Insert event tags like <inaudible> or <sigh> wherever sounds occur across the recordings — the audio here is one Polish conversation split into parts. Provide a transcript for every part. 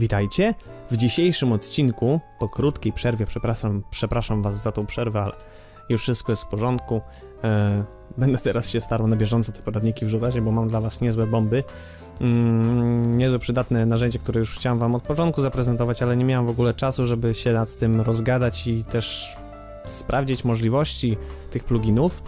Witajcie. W dzisiejszym odcinku, po krótkiej przerwie, przepraszam, przepraszam was za tą przerwę, ale już wszystko jest w porządku. E, będę teraz się starał na bieżąco te poradniki wrzucać, bo mam dla was niezłe bomby. Mm, niezłe przydatne narzędzie, które już chciałem wam od początku zaprezentować, ale nie miałem w ogóle czasu, żeby się nad tym rozgadać i też sprawdzić możliwości tych pluginów.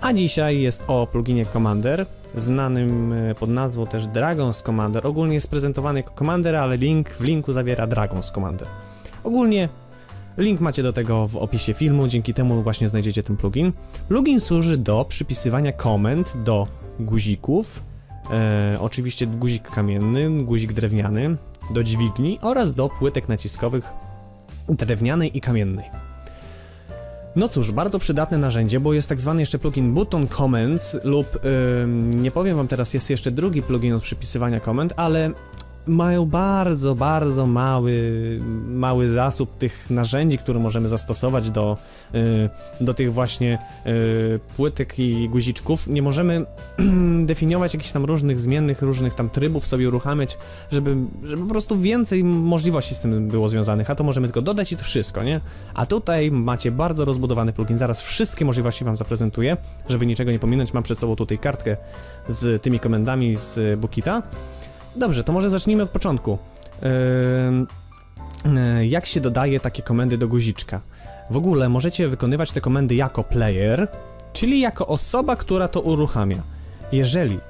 A dzisiaj jest o pluginie Commander, znanym e, pod nazwą też Dragon's Commander. Ogólnie jest prezentowany jako Commander, ale link w linku zawiera Dragon's Commander. Ogólnie link macie do tego w opisie filmu, dzięki temu właśnie znajdziecie ten plugin. Plugin służy do przypisywania komend do guzików, e, oczywiście guzik kamienny, guzik drewniany, do dźwigni oraz do płytek naciskowych drewnianej i kamiennej. No cóż, bardzo przydatne narzędzie, bo jest tak zwany jeszcze plugin Button Comments lub ym, nie powiem wam teraz, jest jeszcze drugi plugin od przypisywania komend, ale mają bardzo, bardzo mały, mały zasób tych narzędzi, które możemy zastosować do, y, do tych właśnie y, płytek i guziczków. Nie możemy <clears throat> definiować jakichś tam różnych zmiennych, różnych tam trybów sobie uruchamiać, żeby, żeby po prostu więcej możliwości z tym było związanych, a to możemy tylko dodać i to wszystko, nie? A tutaj macie bardzo rozbudowany plugin, zaraz wszystkie możliwości wam zaprezentuję, żeby niczego nie pominąć, mam przed sobą tutaj kartkę z tymi komendami z Bukita. Dobrze, to może zacznijmy od początku. Yy, jak się dodaje takie komendy do guziczka? W ogóle możecie wykonywać te komendy jako player, czyli jako osoba, która to uruchamia. Jeżeli yy,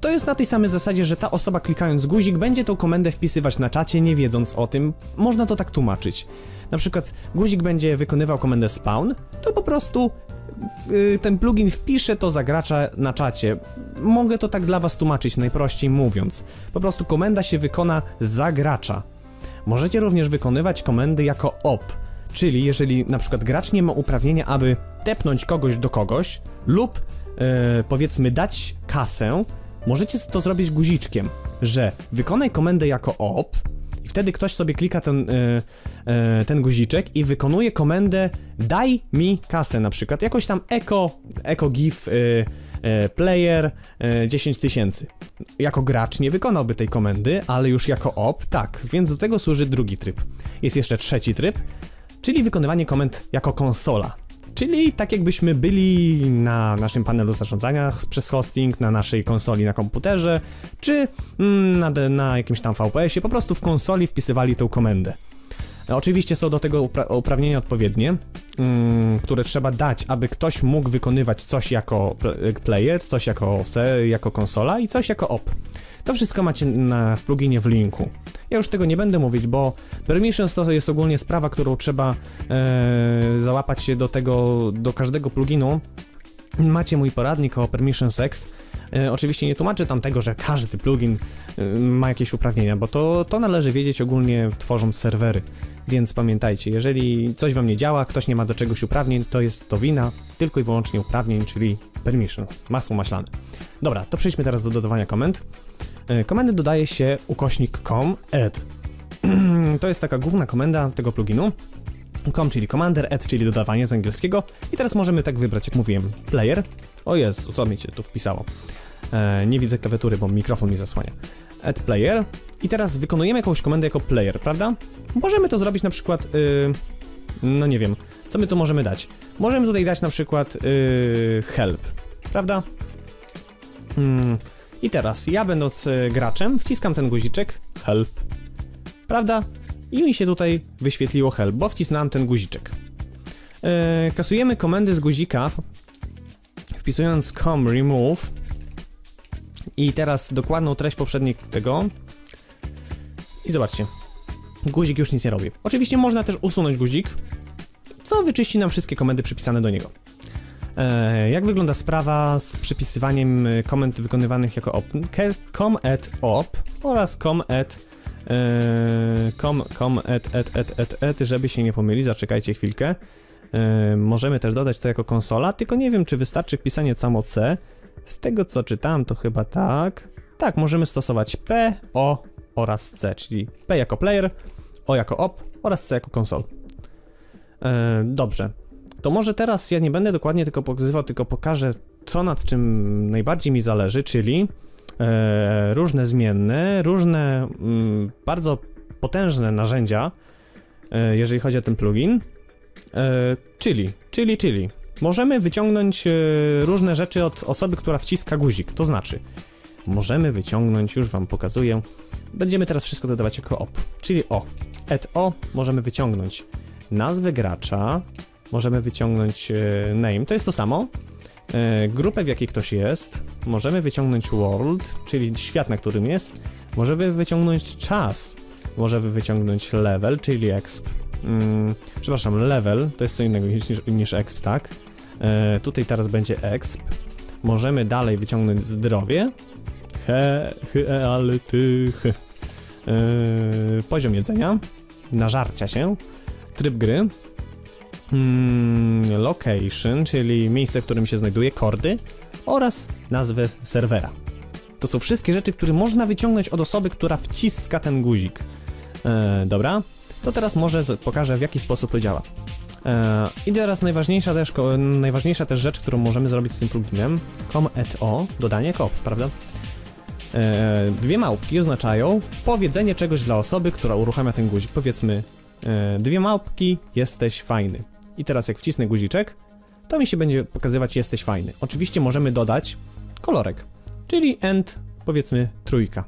to jest na tej samej zasadzie, że ta osoba klikając guzik będzie tą komendę wpisywać na czacie, nie wiedząc o tym. Można to tak tłumaczyć. Na przykład guzik będzie wykonywał komendę spawn, to po prostu Y, ten plugin wpisze to za gracza na czacie. Mogę to tak dla was tłumaczyć, najprościej mówiąc. Po prostu komenda się wykona za gracza. Możecie również wykonywać komendy jako op, czyli jeżeli na przykład gracz nie ma uprawnienia, aby tepnąć kogoś do kogoś lub yy, powiedzmy dać kasę, możecie to zrobić guziczkiem, że wykonaj komendę jako op, wtedy ktoś sobie klika ten, e, e, ten guziczek i wykonuje komendę daj mi kasę na przykład, jakoś tam eco, eco gif e, player 10 tysięcy. Jako gracz nie wykonałby tej komendy, ale już jako op tak, więc do tego służy drugi tryb. Jest jeszcze trzeci tryb, czyli wykonywanie komend jako konsola. Czyli tak jakbyśmy byli na naszym panelu zarządzania przez hosting, na naszej konsoli na komputerze, czy mm, na, na jakimś tam VPS-ie, po prostu w konsoli wpisywali tę komendę. Oczywiście są do tego upra uprawnienia odpowiednie, mm, które trzeba dać, aby ktoś mógł wykonywać coś jako player, coś jako, jako konsola i coś jako op. To wszystko macie na, w pluginie w linku. Ja już tego nie będę mówić, bo permissions to jest ogólnie sprawa, którą trzeba e, załapać się do tego, do każdego pluginu. Macie mój poradnik o Permissions X. E, oczywiście nie tłumaczę tam tego, że każdy plugin e, ma jakieś uprawnienia, bo to, to należy wiedzieć ogólnie tworząc serwery. Więc pamiętajcie, jeżeli coś wam nie działa, ktoś nie ma do czegoś uprawnień, to jest to wina tylko i wyłącznie uprawnień, czyli permissions, masło maślane. Dobra, to przejdźmy teraz do dodawania komend. E, komendy dodaje się ukośnik com add. <clears throat> to jest taka główna komenda tego pluginu. Com, czyli commander, add, czyli dodawanie z angielskiego. I teraz możemy tak wybrać, jak mówiłem, player. O Jezu, co mi się tu wpisało? E, nie widzę klawiatury, bo mikrofon mi zasłania. Add player. I teraz wykonujemy jakąś komendę jako player, prawda? Możemy to zrobić na przykład, yy, no nie wiem, co my tu możemy dać? Możemy tutaj dać na przykład yy, help, prawda? Hmm. I teraz ja będąc y, graczem wciskam ten guziczek help, prawda? I mi się tutaj wyświetliło help, bo wcisnąłem ten guziczek. Yy, kasujemy komendy z guzika, wpisując com remove i teraz dokładną treść poprzedniej tego i zobaczcie, guzik już nic nie robi. Oczywiście można też usunąć guzik, co wyczyści nam wszystkie komendy przypisane do niego. E, jak wygląda sprawa z przypisywaniem e, komend wykonywanych jako op? com at op oraz com at e, com, com at, at, at, at, at, żeby się nie pomylić, zaczekajcie chwilkę. możemy też dodać to jako konsola, tylko nie wiem, czy wystarczy wpisanie samo C. Z tego co czytałem, to chyba tak. Tak, możemy stosować P, O oraz C, czyli P jako player, O jako op oraz C jako konsol. dobrze to może teraz ja nie będę dokładnie tylko pokazywał, tylko pokażę to, nad czym najbardziej mi zależy, czyli e, różne zmienne, różne mm, bardzo potężne narzędzia, e, jeżeli chodzi o ten plugin. E, czyli, czyli, czyli. Możemy wyciągnąć e, różne rzeczy od osoby, która wciska guzik. To znaczy, możemy wyciągnąć, już wam pokazuję. Będziemy teraz wszystko dodawać jako op. Czyli o, et o możemy wyciągnąć nazwę gracza, możemy wyciągnąć e, name, to jest to samo. E, grupę, w jakiej ktoś jest, możemy wyciągnąć world, czyli świat, na którym jest. Możemy wyciągnąć czas, możemy wyciągnąć level, czyli exp. Mm, przepraszam, level to jest co innego niż, niż exp, tak? E, tutaj teraz będzie exp. Możemy dalej wyciągnąć zdrowie. He, he, ale ty, he. E, poziom jedzenia, nażarcia się, tryb gry, mm, location, czyli miejsce, w którym się znajduje, kordy oraz nazwę serwera. To są wszystkie rzeczy, które można wyciągnąć od osoby, która wciska ten guzik. E, dobra, to teraz może pokażę w jaki sposób to działa. E, I teraz najważniejsza też, najważniejsza też rzecz, którą możemy zrobić z tym pluginem, com et o, dodanie kop, prawda? E, dwie małpki oznaczają powiedzenie czegoś dla osoby, która uruchamia ten guzik. Powiedzmy, e, dwie małpki, jesteś fajny. I teraz jak wcisnę guziczek, to mi się będzie pokazywać jesteś fajny. Oczywiście możemy dodać kolorek, czyli end, powiedzmy trójka.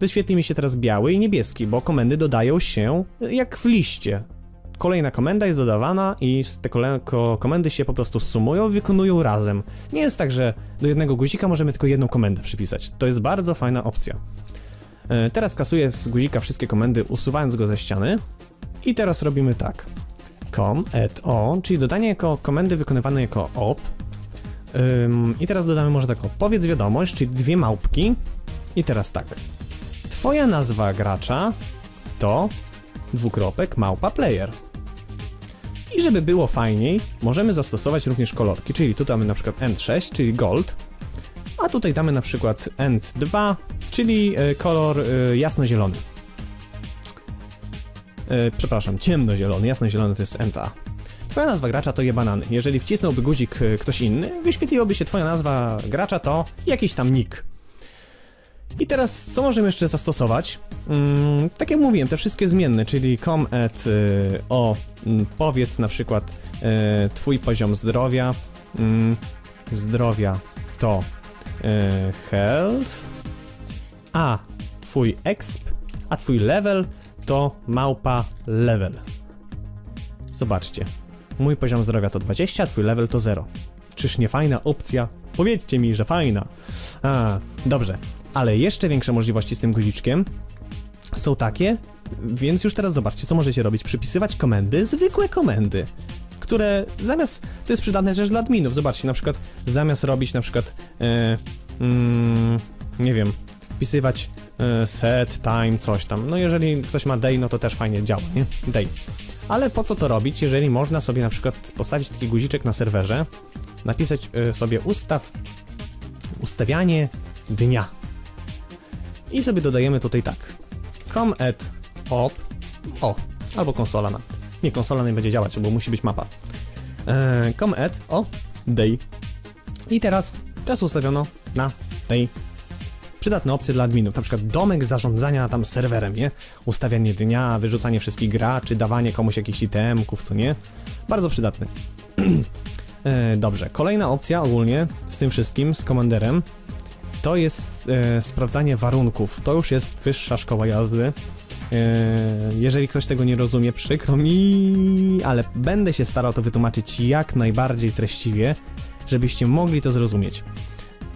Wyświetli mi się teraz biały i niebieski, bo komendy dodają się jak w liście. Kolejna komenda jest dodawana i te komendy się po prostu sumują, wykonują razem. Nie jest tak, że do jednego guzika możemy tylko jedną komendę przypisać. To jest bardzo fajna opcja. E, teraz kasuję z guzika wszystkie komendy, usuwając go ze ściany. I teraz robimy tak. Com et o, czyli dodanie jako komendy wykonywane jako op. Ym, I teraz dodamy może taką powiedz wiadomość, czyli dwie małpki. I teraz tak. Twoja nazwa gracza to dwukropek małpa player. I żeby było fajniej, możemy zastosować również kolorki, czyli tu damy na przykład End6, czyli gold, a tutaj damy na przykład End2, czyli e, kolor e, jasnozielony. E, przepraszam, ciemnozielony, jasnozielony to jest End2. Twoja nazwa gracza to je banany. Jeżeli wcisnąłby guzik ktoś inny, wyświetliłoby się twoja nazwa gracza to jakiś tam nick. I teraz, co możemy jeszcze zastosować? Mm, tak jak mówiłem, te wszystkie zmienne, czyli com at y, o mm, powiedz na przykład y, twój poziom zdrowia, y, zdrowia to y, health, a twój exp, a twój level to małpa level. Zobaczcie, mój poziom zdrowia to 20, a twój level to 0. Czyż nie fajna opcja? Powiedzcie mi, że fajna. A, dobrze. Ale jeszcze większe możliwości z tym guziczkiem są takie, więc już teraz zobaczcie, co możecie robić. Przypisywać komendy, zwykłe komendy, które zamiast, to jest przydatne też dla adminów, zobaczcie, na przykład zamiast robić na przykład, mm, nie wiem, wpisywać set, time, coś tam, no jeżeli ktoś ma day, no to też fajnie działa, nie? Day. Ale po co to robić, jeżeli można sobie na przykład postawić taki guziczek na serwerze, napisać e, sobie ustaw, ustawianie dnia, i sobie dodajemy tutaj tak. com at op o, albo konsola nawet. Nie, konsola nie będzie działać, bo musi być mapa. Eee, com at o day. I teraz czas ustawiono na day. Przydatne opcje dla adminów, przykład domek zarządzania tam serwerem, nie? Ustawianie dnia, wyrzucanie wszystkich graczy, dawanie komuś jakichś itemków, co nie? Bardzo przydatne. <clears throat> e, dobrze, kolejna opcja ogólnie z tym wszystkim, z komanderem, to jest e, sprawdzanie warunków. To już jest wyższa szkoła jazdy. E, jeżeli ktoś tego nie rozumie, przykro mi, ale będę się starał to wytłumaczyć jak najbardziej treściwie, żebyście mogli to zrozumieć.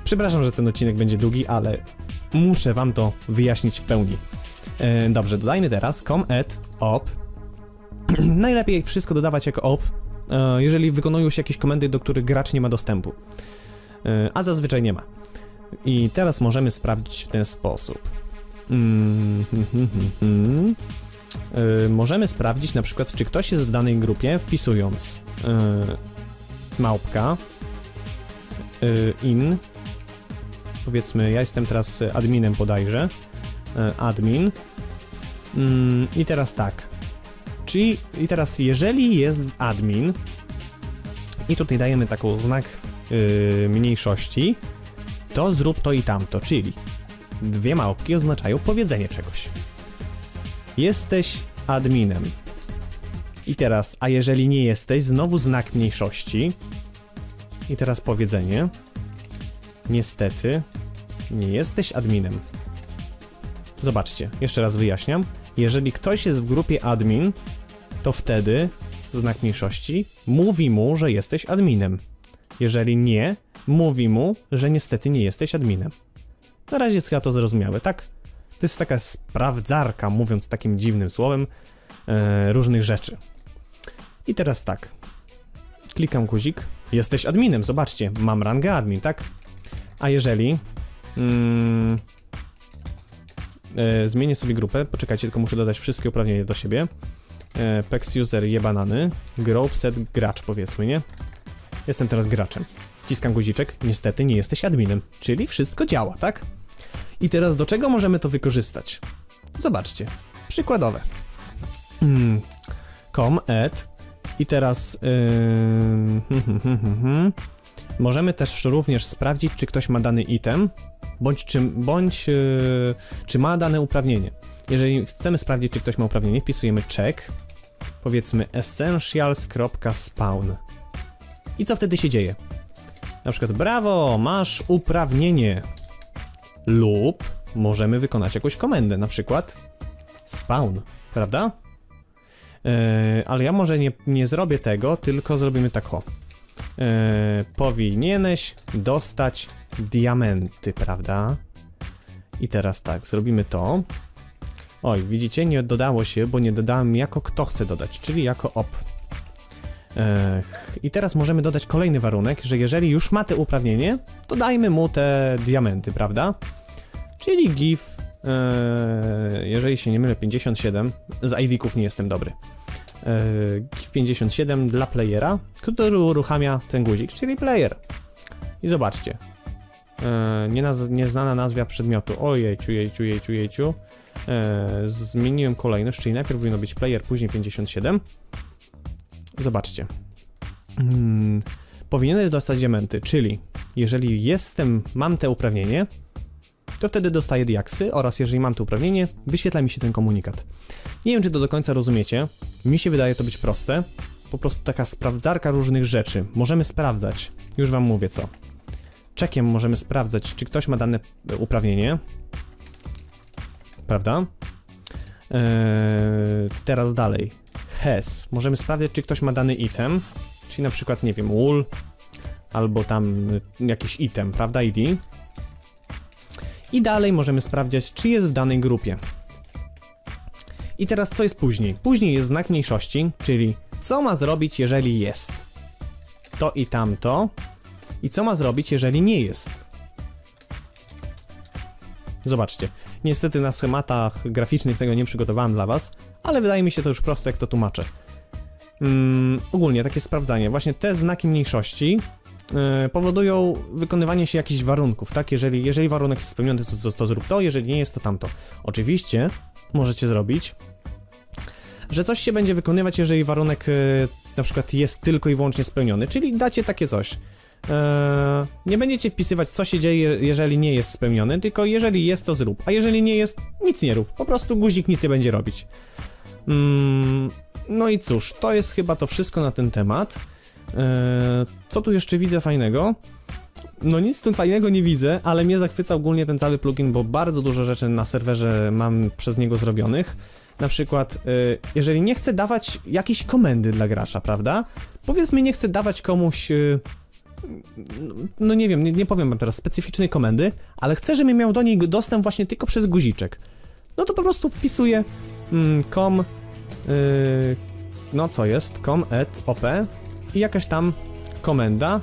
Przepraszam, że ten odcinek będzie długi, ale muszę wam to wyjaśnić w pełni. E, dobrze, dodajmy teraz com at op. <clears throat> Najlepiej wszystko dodawać jako op, e, jeżeli wykonują się jakieś komendy, do których gracz nie ma dostępu. E, a zazwyczaj nie ma. I teraz możemy sprawdzić w ten sposób. Yy, możemy sprawdzić na przykład, czy ktoś jest w danej grupie, wpisując małpka in. Powiedzmy, ja jestem teraz adminem bodajże. Yy, admin. Mm, I teraz tak. Czyli, i teraz jeżeli jest admin, i tutaj dajemy taką znak yy, mniejszości, to zrób to i tamto, czyli dwie małpki oznaczają powiedzenie czegoś. Jesteś adminem. I teraz, a jeżeli nie jesteś, znowu znak mniejszości. I teraz powiedzenie. Niestety, nie jesteś adminem. Zobaczcie, jeszcze raz wyjaśniam. Jeżeli ktoś jest w grupie admin, to wtedy znak mniejszości mówi mu, że jesteś adminem. Jeżeli nie, mówi mu, że niestety nie jesteś adminem. Na razie jest chyba to zrozumiałe, tak? To jest taka sprawdzarka, mówiąc takim dziwnym słowem, e, różnych rzeczy. I teraz tak. Klikam guzik. Jesteś adminem, zobaczcie, mam rangę admin, tak? A jeżeli... Mm, e, zmienię sobie grupę, poczekajcie, tylko muszę dodać wszystkie uprawnienia do siebie. E, Pex user je banany, group set gracz powiedzmy, nie? Jestem teraz graczem. Wciskam guziczek, niestety nie jesteś adminem, czyli wszystko działa, tak? I teraz do czego możemy to wykorzystać? Zobaczcie, przykładowe. Hmm. com add i teraz yy, możemy też również sprawdzić, czy ktoś ma dany item, bądź, czy, bądź yy, czy ma dane uprawnienie. Jeżeli chcemy sprawdzić, czy ktoś ma uprawnienie, wpisujemy check, powiedzmy essentials.spawn. I co wtedy się dzieje? Na przykład, brawo, masz uprawnienie. Lub możemy wykonać jakąś komendę, na przykład spawn, prawda? Yy, ale ja może nie, nie zrobię tego, tylko zrobimy tak o. Yy, powinieneś dostać diamenty, prawda? I teraz tak, zrobimy to. Oj, widzicie, nie dodało się, bo nie dodałem jako kto chce dodać, czyli jako op. Ech, I teraz możemy dodać kolejny warunek, że jeżeli już ma te uprawnienie, to dajmy mu te diamenty, prawda? Czyli give, e, jeżeli się nie mylę, 57, z ID-ków nie jestem dobry. E, give 57 dla playera, który uruchamia ten guzik, czyli player. I zobaczcie. E, nieznana nazwa przedmiotu. Ojejciu, jejciu, jejciu, jejciu. E, zmieniłem kolejność, czyli najpierw powinno być player, później 57. Zobaczcie. Hmm, powinieneś dostać diamenty, czyli jeżeli jestem, mam te uprawnienie, to wtedy dostaję diaksy oraz jeżeli mam to uprawnienie, wyświetla mi się ten komunikat. Nie wiem, czy to do końca rozumiecie. Mi się wydaje to być proste. Po prostu taka sprawdzarka różnych rzeczy. Możemy sprawdzać. Już wam mówię co. Czekiem możemy sprawdzać, czy ktoś ma dane uprawnienie. Prawda? Eee, teraz dalej. Has. Możemy sprawdzić, czy ktoś ma dany item. Czyli na przykład, nie wiem, wool. Albo tam jakiś item, prawda? ID. I dalej możemy sprawdzić, czy jest w danej grupie. I teraz co jest później? Później jest znak mniejszości, czyli co ma zrobić, jeżeli jest. To i tamto. I co ma zrobić, jeżeli nie jest. Zobaczcie. Niestety na schematach graficznych tego nie przygotowałem dla was, ale wydaje mi się to już proste, jak to tłumaczę. Mm, ogólnie takie sprawdzanie. Właśnie te znaki mniejszości yy, powodują wykonywanie się jakichś warunków, tak? Jeżeli, jeżeli warunek jest spełniony, to, to, to zrób to, jeżeli nie jest, to tamto. Oczywiście możecie zrobić, że coś się będzie wykonywać, jeżeli warunek yy, na przykład jest tylko i wyłącznie spełniony, czyli dacie takie coś. Yy, nie będziecie wpisywać, co się dzieje, jeżeli nie jest spełniony, tylko jeżeli jest, to zrób, a jeżeli nie jest, nic nie rób. Po prostu guzik nic nie będzie robić. Mm, no i cóż, to jest chyba to wszystko na ten temat. Eee, co tu jeszcze widzę fajnego? No nic tu fajnego nie widzę, ale mnie zachwyca ogólnie ten cały plugin, bo bardzo dużo rzeczy na serwerze mam przez niego zrobionych. Na przykład, e, jeżeli nie chcę dawać jakiejś komendy dla gracza, prawda? Powiedzmy, nie chcę dawać komuś e, no nie wiem, nie, nie powiem wam teraz specyficznej komendy, ale chcę, żeby miał do niej dostęp właśnie tylko przez guziczek. No to po prostu wpisuję mm, com yy, no co jest, com op i jakaś tam komenda,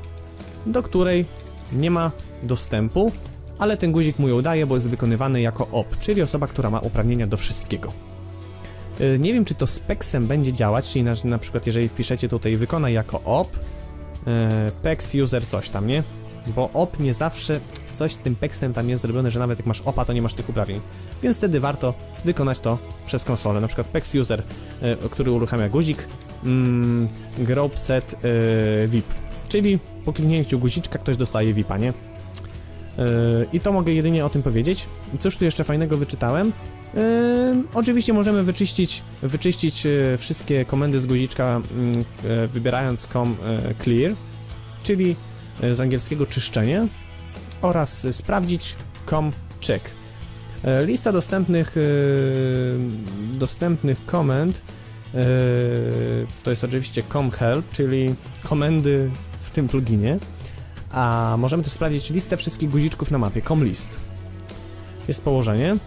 do której nie ma dostępu, ale ten guzik mu ją daje, bo jest wykonywany jako op, czyli osoba, która ma uprawnienia do wszystkiego. Yy, nie wiem, czy to z peksem będzie działać, czyli na, na przykład jeżeli wpiszecie tutaj wykonaj jako op, yy, pex user coś tam, nie? Bo op nie zawsze coś z tym peksem tam jest zrobione, że nawet jak masz opa, to nie masz tych uprawnień. Więc wtedy warto wykonać to przez konsolę. Na przykład pex user, y, który uruchamia guzik, mm, group set VIP. Czyli po kliknięciu guziczka ktoś dostaje VIPa, nie? I to mogę jedynie o tym powiedzieć. Cóż tu jeszcze fajnego wyczytałem? Yy, oczywiście możemy wyczyścić, wyczyścić yy, wszystkie komendy z guziczka yy, wybierając com clear, czyli z angielskiego czyszczenie oraz sprawdzić com check. Lista dostępnych dostępnych komend to jest oczywiście com help, czyli komendy w tym pluginie, a możemy też sprawdzić listę wszystkich guziczków na mapie com list. Jest położenie,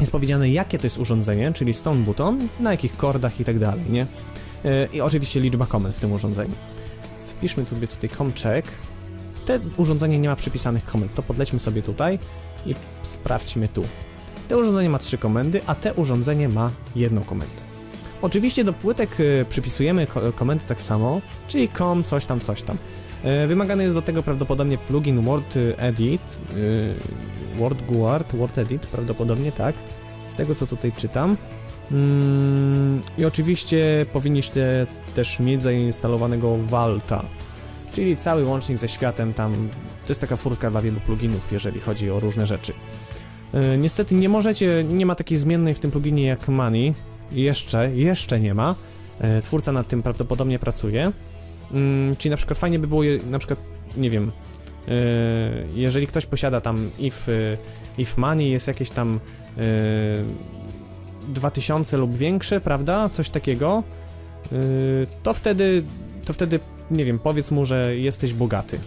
jest powiedziane jakie to jest urządzenie, czyli stone button, na jakich kordach i tak dalej, nie? E, I oczywiście liczba komend w tym urządzeniu. Wpiszmy sobie tutaj check. Te urządzenie nie ma przypisanych komend, to podlećmy sobie tutaj i sprawdźmy tu. Te urządzenie ma trzy komendy, a te urządzenie ma jedną komendę. Oczywiście do płytek e, przypisujemy komendy tak samo, czyli com coś tam, coś tam. E, wymagany jest do tego prawdopodobnie plugin Word Edit, Word Guard, Word Edit, prawdopodobnie tak, z tego co tutaj czytam. Mm, I oczywiście powinniście też mieć zainstalowanego Valta, czyli cały łącznik ze światem tam, to jest taka furtka dla wielu pluginów, jeżeli chodzi o różne rzeczy. Niestety nie możecie, nie ma takiej zmiennej w tym pluginie jak Money, jeszcze, jeszcze nie ma. Yy, twórca nad tym prawdopodobnie pracuje. Yy, czyli na przykład fajnie by było, na przykład, nie wiem, Y, jeżeli ktoś posiada tam if, y, if money jest jakieś tam 2000 y, lub większe, prawda? Coś takiego, to wtedy, to wtedy, nie wiem, powiedz mu, że jesteś bogaty.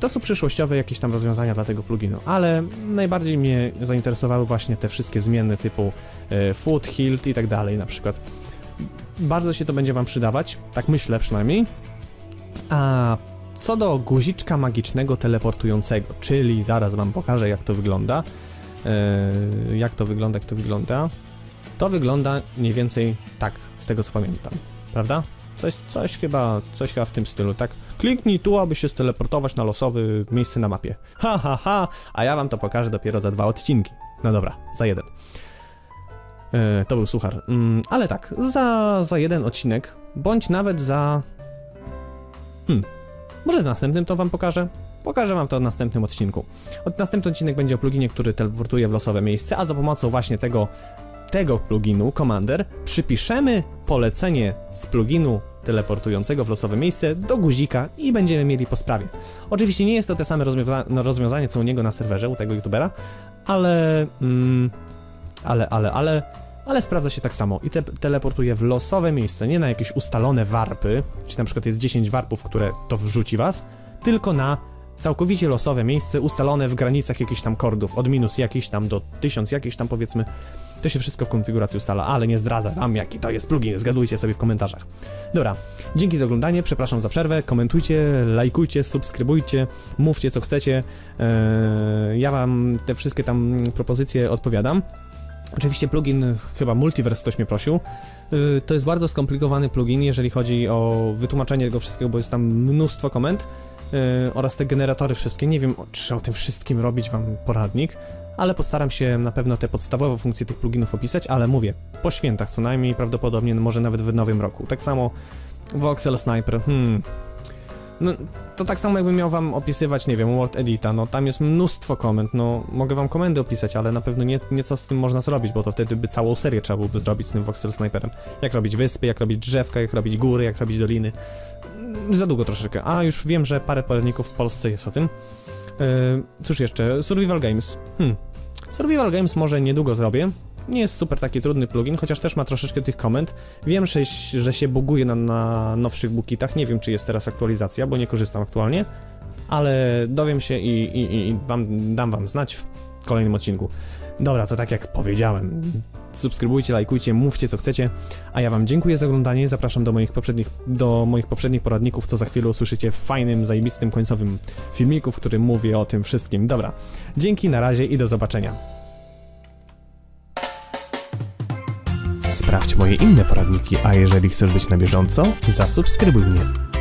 To są przyszłościowe jakieś tam rozwiązania dla tego pluginu, ale najbardziej mnie zainteresowały właśnie te wszystkie zmienne typu food, hilt i tak dalej na przykład. Bardzo się to będzie wam przydawać, tak myślę przynajmniej. A co do guziczka magicznego teleportującego, czyli zaraz wam pokażę jak to wygląda. Yy, jak to wygląda, jak to wygląda. To wygląda mniej więcej tak, z tego co pamiętam, prawda? Coś, coś chyba, coś chyba w tym stylu, tak? Kliknij tu, aby się steleportować na losowy miejsce na mapie. Ha, ha, ha, a ja wam to pokażę dopiero za dwa odcinki. No dobra, za jeden. Yy, to był suchar. Yy, ale tak, za, za jeden odcinek, bądź nawet za... Hmm, może w następnym to wam pokażę? Pokażę wam to w następnym odcinku. Od następny odcinek będzie o pluginie, który teleportuje w losowe miejsce, a za pomocą właśnie tego, tego pluginu, Commander, przypiszemy polecenie z pluginu teleportującego w losowe miejsce do guzika i będziemy mieli po sprawie. Oczywiście nie jest to te same rozwiąza no, rozwiązanie, co u niego na serwerze, u tego youtubera, ale... Mm, ale, ale, ale ale sprawdza się tak samo i te teleportuje w losowe miejsce, nie na jakieś ustalone warpy, czy na przykład jest 10 warpów, które to wrzuci was, tylko na całkowicie losowe miejsce ustalone w granicach jakichś tam kordów, od minus jakiś tam do 1000 jakiś tam powiedzmy. To się wszystko w konfiguracji ustala, ale nie zdradzę wam jaki to jest plugin, zgadujcie sobie w komentarzach. Dobra, dzięki za oglądanie, przepraszam za przerwę, komentujcie, lajkujcie, subskrybujcie, mówcie co chcecie, eee, ja wam te wszystkie tam propozycje odpowiadam. Oczywiście plugin, chyba Multiverse ktoś mnie prosił. Y, to jest bardzo skomplikowany plugin, jeżeli chodzi o wytłumaczenie tego wszystkiego, bo jest tam mnóstwo komend y, oraz te generatory wszystkie. Nie wiem, czy o tym wszystkim robić wam poradnik, ale postaram się na pewno te podstawowe funkcje tych pluginów opisać, ale mówię, po świętach co najmniej, prawdopodobnie może nawet w nowym roku. Tak samo Voxel Sniper, hmm, no, to tak samo jakbym miał wam opisywać, nie wiem, Word Edita, no tam jest mnóstwo komend, no mogę wam komendy opisać, ale na pewno nie, nie co z tym można zrobić, bo to wtedy by całą serię trzeba byłoby zrobić z tym Voxel Sniperem. Jak robić wyspy, jak robić drzewka, jak robić góry, jak robić doliny. Za długo troszeczkę. A, już wiem, że parę poradników w Polsce jest o tym. Yy, cóż jeszcze? Survival Games. Hmm. Survival Games może niedługo zrobię, nie jest super taki trudny plugin, chociaż też ma troszeczkę tych komend. Wiem, że, że się buguje na, na nowszych bookitach, nie wiem czy jest teraz aktualizacja, bo nie korzystam aktualnie, ale dowiem się i, i, i wam, dam wam znać w kolejnym odcinku. Dobra, to tak jak powiedziałem, subskrybujcie, lajkujcie, mówcie co chcecie, a ja wam dziękuję za oglądanie, zapraszam do moich poprzednich, do moich poprzednich poradników, co za chwilę usłyszycie w fajnym, zajebistym, końcowym filmiku, w którym mówię o tym wszystkim. Dobra, dzięki, na razie i do zobaczenia. Sprawdź moje inne poradniki, a jeżeli chcesz być na bieżąco, zasubskrybuj mnie.